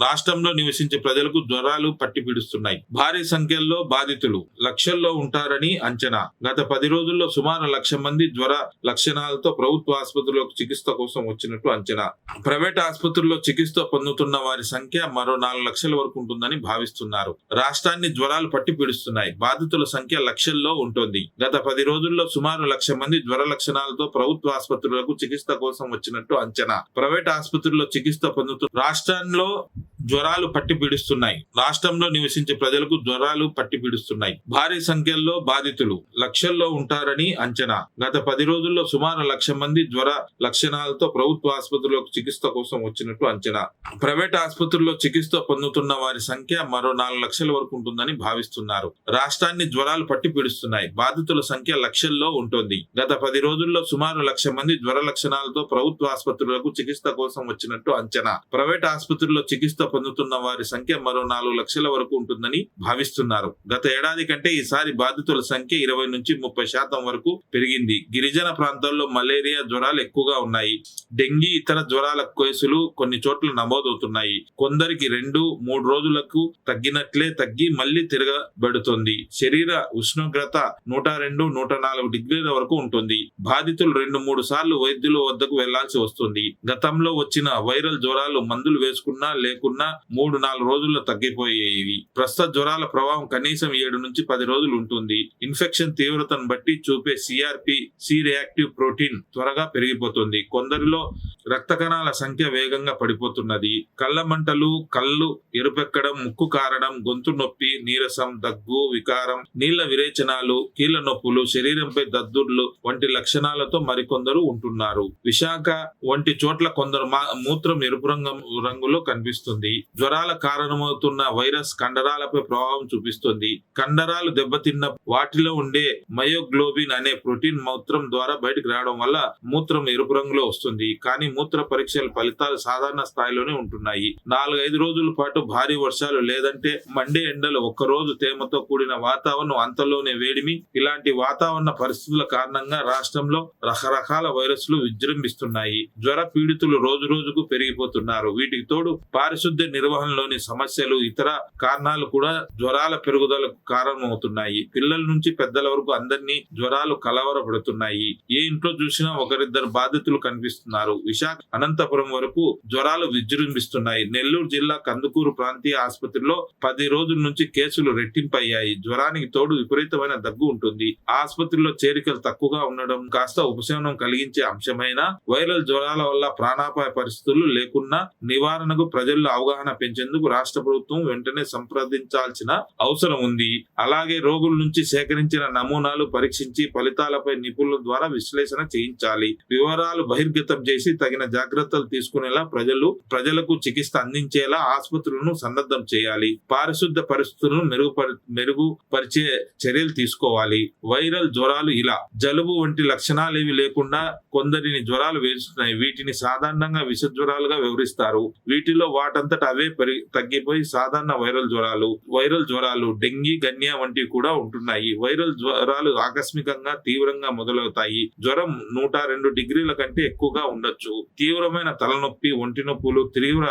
రాష్ట్రంలో నివసించే ప్రజలకు జ్వరాలు పట్టి పీడిస్తున్నాయి. భారీ సంఖ్యలో బాధితులు లక్షల్లో ఉంటారని అంచనా. గత పది రోజుల్లో సుమారు లక్ష మంది జ్వర లక్షణాలతో ప్రభుత్వ ఆసుపత్రులకు చికిత్స కోసం వచ్చినట్టు అంచనా. ప్రైవేట్ ఆసుపత్రుల్లో చికిత్స పొందుతున్న వారి సంఖ్య మరో నాలుగు లక్షల వరకు ఉంటుందని భావిస్తున్నారు. రాష్ట్రాన్ని జ్వరాలు పట్టి పీడిస్తున్నాయి. బాధితుల సంఖ్య లక్షల్లో ఉంటుంది. గత పది రోజుల్లో సుమారు లక్ష మంది జ్వర లక్షణాలతో ప్రభుత్వ ఆసుపత్రులకు చికిత్స కోసం వచ్చినట్టు అంచనా. ప్రైవేట్ ఆసుపత్రుల్లో చికిత్స పొందుతున్న రాష్ట్రంలో జ్వరాలు పట్టి పీడిస్తున్నాయి. రాష్ట్రంలో నివసించే ప్రజలకు జ్వరాలు పట్టి పీడిస్తున్నాయి. భారీ సంఖ్యలో బాధితులు లక్షల్లో ఉంటారని అంచనా. గత పది రోజుల్లో సుమారు లక్ష మంది జ్వర లక్షణాలతో ప్రభుత్వ ఆసుపత్రులకు చికిత్స కోసం వచ్చినట్టు అంచనా. ప్రైవేట్ ఆసుపత్రుల్లో చికిత్స పొందుతున్న వారి సంఖ్య మరో నాలుగు లక్షల వరకు ఉంటుందని భావిస్తున్నారు. రాష్ట్రాన్ని జ్వరాలు పట్టి పీడిస్తున్నాయి. బాధితుల సంఖ్య లక్షల్లో ఉంటుంది. గత పది రోజుల్లో సుమారు లక్ష మంది జ్వర లక్షణాలతో ప్రభుత్వ ఆసుపత్రులకు చికిత్స కోసం వచ్చినట్టు అంచనా. ప్రైవేట్ ఆసుపత్రుల్లో చికిత్స పొందుతున్న వారి సంఖ్య మరో నాలుగు లక్షల వరకు ఉంటుందని భావిస్తున్నారు. గత ఏడాది కంటే ఈసారి బాధితుల సంఖ్య ఇరవై నుంచి ముప్పై శాతం వరకు పెరిగింది. గిరిజన ప్రాంతాల్లో మలేరియా జ్వరాలు ఎక్కువగా ఉన్నాయి. డెంగీ ఇతర జ్వరాల కేసులు కొన్ని చోట్ల నమోదవుతున్నాయి. కొందరికి రెండు మూడు రోజులకు తగ్గినట్లే తగ్గి మళ్ళీ తిరగబడుతుంది. శరీర ఉష్ణోగ్రత నూట రెండు నూట నాలుగు డిగ్రీల వరకు ఉంటుంది. బాధితులు రెండు మూడు సార్లు వైద్యుల వద్దకు వెళ్ళాల్సి వస్తుంది. గతంలో వచ్చిన వైరల్ జ్వరాలు మందులు వేసుకున్నా లేకున్నా మూడు నాలుగు రోజుల్లో తగ్గిపోయేవి. ప్రస్తుత జ్వరాల ప్రభావం కనీసం ఏడు నుంచి పది రోజులు ఉంటుంది. ఇన్ఫెక్షన్ తీవ్రతను బట్టి చూపే సిఆర్పి సి రియాక్టివ్ ప్రోటీన్ త్వరగా పెరిగిపోతుంది. కొందరిలో రక్త కణాల సంఖ్య వేగంగా పడిపోతున్నది. కళ్ళ మంటలు కళ్ళు ఎరుపెక్కడం ముక్కు కారడం గొంతు నొప్పి నీరసం దగ్గు వికారం నీళ్ళ విరేచనాలు కీళ్ళ నొప్పులు శరీరంపై దద్దుర్లు వంటి లక్షణాలతో మరికొందరు ఉంటున్నారు. విశాఖ వంటి చోట్ల కొందరు మూత్రం ఎరుపు రంగు రంగులో కనిపిస్తుంది. జ్వరాల కారణమవుతున్న వైరస్ కండరాలపై ప్రభావం చూపిస్తుంది. కండరాలు దెబ్బతిన్న వాటిలో ఉండే మయోగ్లోబిన్ అనే ప్రోటీన్ మూత్రం ద్వారా బయటకు రావడం వల్ల మూత్రం ఎరుపు రంగులో వస్తుంది. కానీ మూత్ర పరీక్షల ఫలితాలు సాధారణ స్థాయిలోనే ఉంటున్నాయి. నాలుగైదు రోజుల పాటు భారీ వర్షాలు లేదంటే మండే ఎండలు ఒక్క రోజు తేమతో కూడిన వాతావరణం అంతలోనే వేడిమి ఇలాంటి వాతావరణ పరిస్థితుల కారణంగా రాష్ట్రంలో రకరకాల వైరస్లు విజృంభిస్తున్నాయి. జ్వర పీడితులు రోజు రోజుకు పెరిగిపోతున్నారు. వీటికి తోడు పారిశుద్ధ్య నిర్వహణలోని సమస్యలు ఇతర కారణాలు కూడా జ్వరాల పెరుగుదలకు కారణమవుతున్నాయి. పిల్లల నుంచి పెద్దల వరకు అందరినీ జ్వరాలు కలవరపడుతున్నాయి. ఏ ఇంట్లో చూసినా ఒకరిద్దరు బాధితులు కనిపిస్తున్నారు. విశాఖ అనంతపురం వరకు జ్వరాలు విజృంభిస్తున్నాయి. నెల్లూరు జిల్లా కందుకూరు ప్రాంతీయ ఆసుపత్రిలో పది రోజుల నుంచి కేసులు రెట్టింపయ్యాయి. జ్వరానికి తోడు విపరీతమైన దగ్గు ఉంటుంది. ఆసుపత్రిలో చేరికలు తక్కువగా ఉండడం కాస్త ఉపశమనం కలిగించే అంశమైన వైరల్ జ్వరాల వల్ల ప్రాణాపాయ పరిస్థితులు లేకున్నా నివారణకు ప్రజల్లో అవగాహన పెంచేందుకు రాష్ట్ర ప్రభుత్వం వెంటనే సంప్రదించాల్సిన అవసరం ఉంది. అలాగే రోగుల నుంచి సేకరించిన నమూనాలు పరీక్షించి ఫలితాలపై నిపుణుల ద్వారా విశ్లేషణ చేయించాలి. వివరాలు బహిర్గతం చేసి తగిన తగిన జాగ్రత్తలు తీసుకునేలా ప్రజలు ప్రజలకు చికిత్స అందించేలా ఆసుపత్రులను సన్నద్ధం చేయాలి. పారిశుద్ధ పరిస్థితులను మెరుగుపరి మెరుగుపరిచే చర్యలు తీసుకోవాలి. వైరల్ జ్వరాలు ఇలా. జలుబు వంటి లక్షణాలు ఏవి లేకుండా కొందరిని జ్వరాలు వేస్తున్నాయి వీటిని సాధారణంగా విష జ్వరాలుగా వివరిస్తారు. వీటిలో వాటంతట అవే పెరిగి తగ్గిపోయి సాధారణ వైరల్ జ్వరాలు వైరల్ జ్వరాలు డెంగీ గన్యా వంటివి కూడా ఉంటున్నాయి. వైరల్ జ్వరాలు ఆకస్మికంగా తీవ్రంగా మొదలవుతాయి. జ్వరం నూట రెండు డిగ్రీల కంటే ఎక్కువగా ఉండొచ్చు. తీవ్రమైన తలనొప్పి ఒంటి నొప్పులు తీవ్ర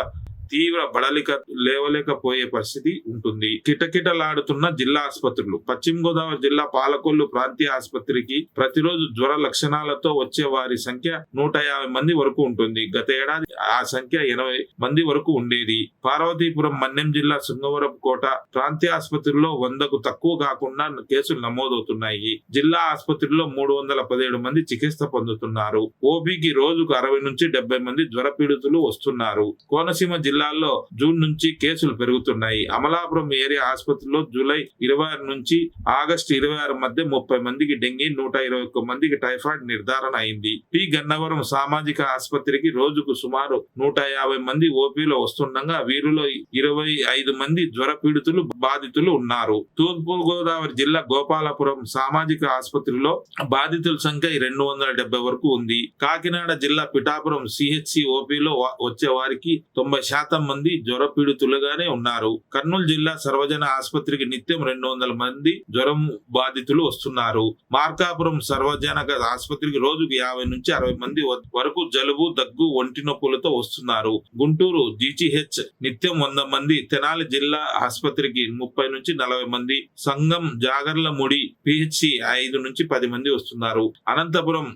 తీవ్ర బడలిక లేవలేకపోయే పరిస్థితి ఉంటుంది. కిటకిటలాడుతున్న జిల్లా ఆసుపత్రులు. పశ్చిమ గోదావరి జిల్లా పాలకొల్లు ప్రాంతీయ ఆసుపత్రికి ప్రతిరోజు జ్వర లక్షణాలతో వచ్చే వారి సంఖ్య నూట యాభై మంది వరకు ఉంటుంది. గత ఏడాది ఆ సంఖ్య ఎనభై మంది వరకు ఉండేది. పార్వతీపురం మన్యం జిల్లా శృంగవరం కోట ప్రాంతీయ ఆసుపత్రిలో వందకు తక్కువ కాకుండా కేసులు నమోదవుతున్నాయి. జిల్లా ఆసుపత్రిలో మూడు వందల పదిహేడు మంది చికిత్స పొందుతున్నారు. ఓపీకి రోజుకు అరవై నుంచి డెబ్బై మంది జ్వర పీడితులు వస్తున్నారు. కోనసీమ జిల్లా జిల్లాల్లో జూన్ నుంచి కేసులు పెరుగుతున్నాయి. అమలాపురం ఏరియా ఆసుపత్రిలో జూలై ఇరవై ఆరు నుంచి ఆగస్టు ఇరవై ఆరు మధ్య ముప్పై మందికి డెంగీ నూట ఇరవై ఒక్క మందికి టైఫాయిడ్ నిర్ధారణ అయింది. పి. గన్నవరం సామాజిక ఆసుపత్రికి రోజుకు సుమారు నూట యాభై మంది ఓపీలో వస్తుండగా వీరిలో ఇరవై ఐదు మంది జ్వర పీడితులు బాధితులు ఉన్నారు. తూర్పు గోదావరి జిల్లా గోపాలపురం సామాజిక ఆసుపత్రిలో బాధితుల సంఖ్య రెండు వందల డెబ్బై వరకు ఉంది. కాకినాడ జిల్లా పిఠాపురం సిహెచ్సి ఓపీలో వచ్చే వారికి తొంభై శాతం శాతం మంది జ్వర పీడితులుగానే ఉన్నారు. కర్నూలు జిల్లా సర్వజన ఆసుపత్రికి నిత్యం రెండు వందల మంది జ్వరం బాధితులు వస్తున్నారు. మార్కాపురం సర్వజన ఆసుపత్రికి రోజుకు యాభై నుంచి అరవై మంది వరకు జలుబు దగ్గు ఒంటి నొప్పులతో వస్తున్నారు. గుంటూరు జీజీహెచ్ నిత్యం వంద మంది తెనాలి జిల్లా ఆసుపత్రికి ముప్పై నుంచి నలభై మంది సంఘం జాగర్ల ముడి పిహెచ్సి ఐదు నుంచి పది మంది వస్తున్నారు. అనంతపురం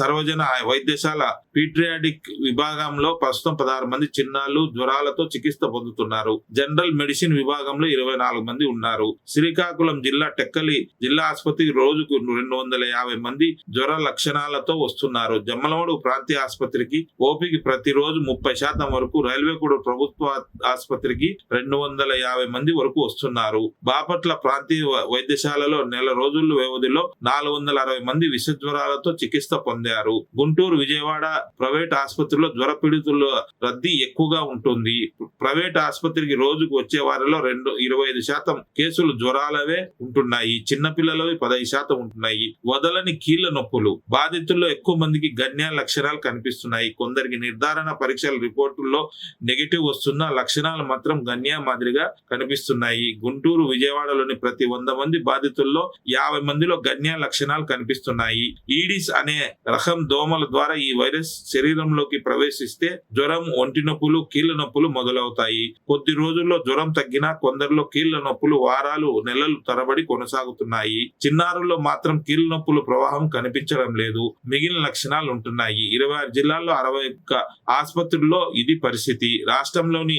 సర్వజన వైద్యశాల పీట్రియాటిక్ విభాగంలో ప్రస్తుతం పదహారు మంది చిన్నాళ్ళు జ్వరాలతో చికిత్స పొందుతున్నారు. జనరల్ మెడిసిన్ విభాగంలో ఇరవై నాలుగు మంది ఉన్నారు. శ్రీకాకుళం జిల్లా టెక్కలి జిల్లా ఆసుపత్రి రోజుకు రెండు వందల యాభై మంది జ్వర లక్షణాలతో వస్తున్నారు. జమ్మలమడు ప్రాంతీయ ఆసుపత్రికి ఓపికి ప్రతిరోజు ముప్పై శాతం వరకు రైల్వే కూడా ప్రభుత్వ ఆసుపత్రికి రెండు వందల యాభై మంది వరకు వస్తున్నారు. బాపట్ల ప్రాంతీయ వైద్యశాలలో నెల రోజుల వ్యవధిలో నాలుగు వందల అరవై మంది విష జ్వరాలతో చికిత్స పొందారు. గుంటూరు విజయవాడ ప్రైవేట్ ఆసుపత్రిలో జ్వర పీడితుల రద్దీ ఎక్కువగా ఉంటుంది. ప్రైవేట్ ఆసుపత్రికి రోజుకు వచ్చే వారిలో రెండు ఇరవై ఐదు శాతం కేసులు జ్వరాలవే ఉంటున్నాయి. చిన్న పిల్లలవి పదహైదు శాతం ఉంటున్నాయి. వదలని కీళ్ళ నొప్పులు బాధితుల్లో ఎక్కువ మందికి గణ్య లక్షణాలు కనిపిస్తున్నాయి. కొందరికి నిర్ధారణ పరీక్షల రిపోర్టుల్లో నెగిటివ్ వస్తున్న లక్షణాలు మాత్రం గణ్య మాదిరిగా కనిపిస్తున్నాయి. గుంటూరు విజయవాడలోని ప్రతి వంద మంది బాధితుల్లో యాభై మందిలో గణ్య లక్షణాలు కనిపిస్తున్నాయి. ఈడిస్ అనే రకం దోమల ద్వారా ఈ వైరస్ శరీరంలోకి ప్రవేశిస్తే జ్వరం ఒంటి నొప్పులు కీళ్ళ నొప్పులు మొదలవుతాయి. కొద్ది రోజుల్లో జ్వరం తగ్గినా కొందరిలో కీళ్ళ నొప్పులు వారాలు నెలలు తరబడి కొనసాగుతున్నాయి. చిన్నారుల్లో మాత్రం కీళ్ళ నొప్పుల ప్రవాహం కనిపించడం లేదు. మిగిలిన లక్షణాలు ఉంటున్నాయి. ఇరవై ఆరు జిల్లాల్లో అరవై ఒక్క ఆసుపత్రుల్లో ఇది పరిస్థితి. రాష్ట్రంలోని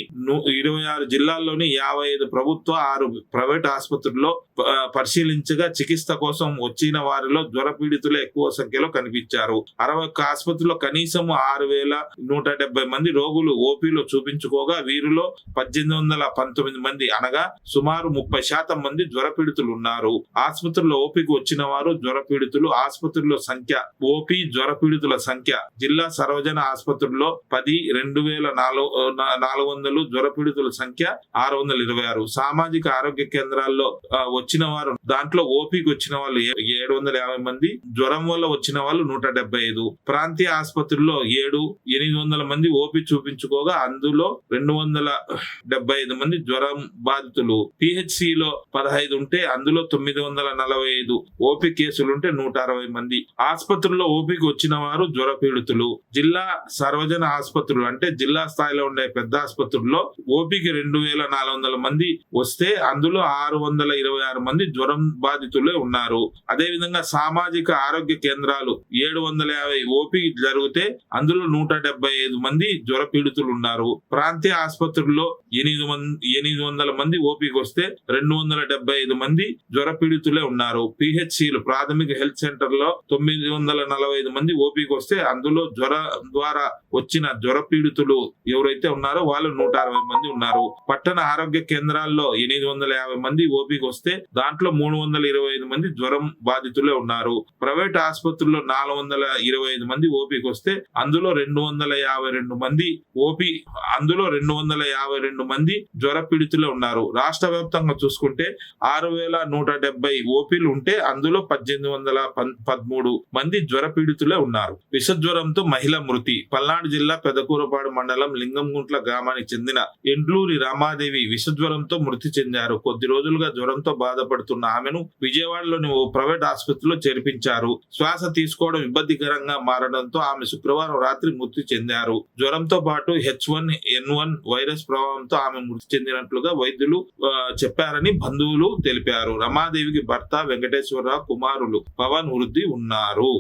ఇరవై ఆరు జిల్లాల్లోని యాభై ఐదు ప్రభుత్వ ఆరు ప్రైవేట్ ఆసుపత్రుల్లో పరిశీలించగా చికిత్స కోసం వచ్చిన వారిలో జ్వర పీడితులు ఎక్కువ సంఖ్యలో కనిపించారు. అరవై ఒక్క ఆసుపత్రిలో కనీసం ఆరు వేల నూట డెబ్బై మంది రోగులు ఓపీలో చూపించుకోగా వీరిలో పద్దెనిమిది వందల పంతొమ్మిది మంది అనగా సుమారు ముప్పై శాతం మంది జ్వర పీడితులు ఉన్నారు ఆసుపత్రిలో ఓపీకి వచ్చిన వారు జ్వర పీడితులు ఆసుపత్రిలో సంఖ్య ఓపీ జ్వర పీడితుల సంఖ్య జిల్లా సర్వజన ఆసుపత్రుల్లో పది రెండు వేల నాలుగు నాలుగు వందలు జ్వర పీడితుల సంఖ్య ఆరు వందల ఇరవై ఆరు. సామాజిక ఆరోగ్య కేంద్రాల్లో వచ్చిన వారు దాంట్లో ఓపీకి వచ్చిన వాళ్ళు ఏ- ఏడు వందల యాభై మంది జ్వరం వల్ల వచ్చిన వాళ్ళు నూట డెబ్బై ఐదు. ప్రాంతీయ ఆసుపత్రి ఆసుపత్రుల్లో ఏడు ఎనిమిది వందల మంది ఓపి చూపించుకోగా అందులో రెండు వందల డెబ్బై ఐదు మంది జ్వరం బాధితులు. పిహెచ్సిలో పదహైదు ఉంటే అందులో తొమ్మిది వందల నలభై ఐదు ఓపీ కేసులుంటే నూట అరవై మంది. ఆసుపత్రుల్లో ఓపీకి వచ్చిన వారు జ్వర పీడితులు. జిల్లా సర్వజన ఆసుపత్రులు అంటే జిల్లా స్థాయిలో ఉండే పెద్ద ఆసుపత్రుల్లో ఓపీకి రెండు వేల నాలుగు వందల మంది వస్తే అందులో ఆరు వందల ఇరవై ఆరు మంది జ్వరం బాధితులే ఉన్నారు. అదే విధంగా సామాజిక ఆరోగ్య కేంద్రాలు ఏడు వందల యాభై ఓపీ జరిగితే అందులో నూట డెబ్బై ఐదు మంది జ్వర పీడితులు ఉన్నారు. ప్రాంతీయ ఆసుపత్రుల్లో ఎనిమిది మంది ఎనిమిది వందల మంది ఓపీకి వస్తే రెండు వందల డెబ్బై ఐదు మంది జ్వర పీడితులే ఉన్నారు. పిహెచ్సిలు ప్రాథమిక హెల్త్ సెంటర్లో తొమ్మిది వందల నలభై ఐదు మంది ఓపీకి వస్తే అందులో జ్వర ద్వారా వచ్చిన జ్వర పీడితులు ఎవరైతే ఉన్నారో వాళ్ళు నూట అరవై మంది ఉన్నారు. పట్టణ ఆరోగ్య కేంద్రాల్లో ఎనిమిది వందల యాభై మంది ఓపీకి వస్తే దాంట్లో మూడు వందల ఇరవై ఐదు మంది జ్వరం బాధితులే ఉన్నారు. ప్రైవేట్ ఆసుపత్రుల్లో నాలుగు వందల ఇరవై ఐదు మంది ఓపీకి వస్తే అందులో రెండు వందల యాభై రెండు మంది ఓపీ అందులో రెండు వందల యాభై రెండు మంది జ్వర పీడితులే ఉన్నారు. రాష్ట్ర వ్యాప్తంగా చూసుకుంటే ఆరు వేల నూట డెబ్బై ఓపీలు ఉంటే అందులో పద్దెనిమిది వందల పన్- పదమూడు మంది జ్వర పీడితులే ఉన్నారు. విష జ్వరంతో మహిళ మృతి. పల్నాడు జిల్లా పెదకూరపాడు మండలం లింగంగుంట్ల గ్రామానికి చెందిన ఎండ్లూరి రామాదేవి విష జ్వరంతో మృతి చెందారు. కొద్ది రోజులుగా జ్వరంతో బాధపడుతున్న ఆమెను విజయవాడలోని ఓ ప్రైవేట్ ఆసుపత్రిలో చేర్పించారు. శ్వాస తీసుకోవడం ఇబ్బందికరంగా మారడంతో ఆమె శుక్రవారం రాత్రి మృతి చెందారు. జ్వరంతో పాటు H one N one virus ప్రభావంతో ఆమె మృతి చెందినట్లుగా వైద్యులు చెప్పారని బంధువులు తెలిపారు. రమాదేవికి భర్త వెంకటేశ్వరరావు కుమారులు పవన్ వృద్ధి ఉన్నారు.